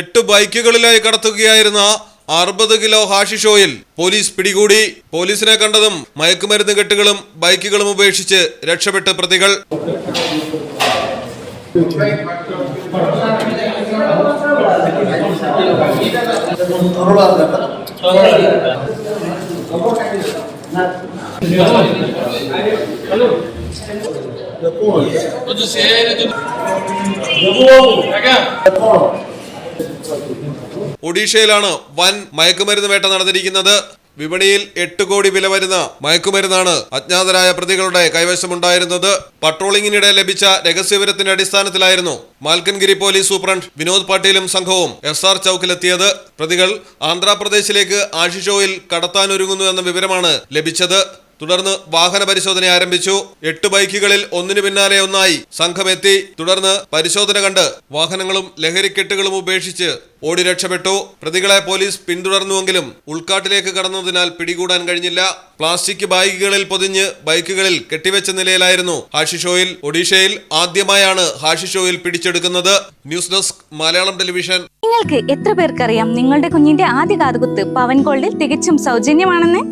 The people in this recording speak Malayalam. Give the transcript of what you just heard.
എട്ട് ബൈക്കുകളിലായി കടത്തുകയായിരുന്ന അറുപത് കിലോ ഹാഷിഷ് ഓയിൽ പോലീസ് പിടികൂടി. പോലീസിനെ കണ്ടതും മയക്കുമരുന്ന് കെട്ടുകളും ബൈക്കുകളും ഉപേക്ഷിച്ച് രക്ഷപ്പെട്ട് പ്രതികൾ. ഒഡീഷയിലാണ് വൻ മയക്കുമരുന്ന് വേട്ട നടന്നിരിക്കുന്നത്. വിപണിയിൽ എട്ട് കോടി വില വരുന്ന മയക്കുമരുന്നാണ് അജ്ഞാതരായ പ്രതികളുടെ കൈവശമുണ്ടായിരുന്നത്. പട്രോളിംഗിനിടെ ലഭിച്ച രഹസ്യവിവരത്തിന്റെ അടിസ്ഥാനത്തിലായിരുന്നു മാൽക്കൻഗിരി പോലീസ് സൂപ്രണ്ട് വിനോദ് പാട്ടീലും സംഘവും എസ് ആർ ചൌക്കിലെത്തിയത്. പ്രതികൾ ആന്ധ്രാപ്രദേശിലേക്ക് ആഷിഷോയിൽ കടത്താനൊരുങ്ങുന്നു എന്ന വിവരമാണ് ലഭിച്ചത്. തുടർന്ന് വാഹന പരിശോധന ആരംഭിച്ചു. എട്ട് ബൈക്കുകളിൽ ഒന്നിനു പിന്നാലെ ഒന്നായി. സംഘമെത്തി. തുടർന്ന് പരിശോധന കണ്ട് വാഹനങ്ങളും ലഹരിക്കെട്ടുകളും ഉപേക്ഷിച്ച് ഓടി രക്ഷപ്പെട്ടു. പ്രതികളെ പോലീസ് പിന്തുടർന്നുവെങ്കിലും ഉൾക്കാട്ടിലേക്ക് കടന്നതിനാൽ പിടികൂടാൻ കഴിഞ്ഞില്ല. പ്ലാസ്റ്റിക് ബാഗുകളിൽ പൊതിഞ്ഞ് ബൈക്കുകളിൽ കെട്ടിവെച്ച നിലയിലായിരുന്നു ഹാഷിഷോയിൽ ഒഡീഷയിൽ ആദ്യമായാണ് ഹാഷിഷോയിൽ പിടിച്ചെടുക്കുന്നത്. News desk Malayalam television. നിങ്ങൾക്ക് എത്ര പേർക്കറിയാം നിങ്ങളുടെ കുഞ്ഞിന്റെ ആദ്യ കാതുകുത്ത് പവൻ ഗോൾഡിൽ തികച്ചും സൗജന്യമാണെന്ന്?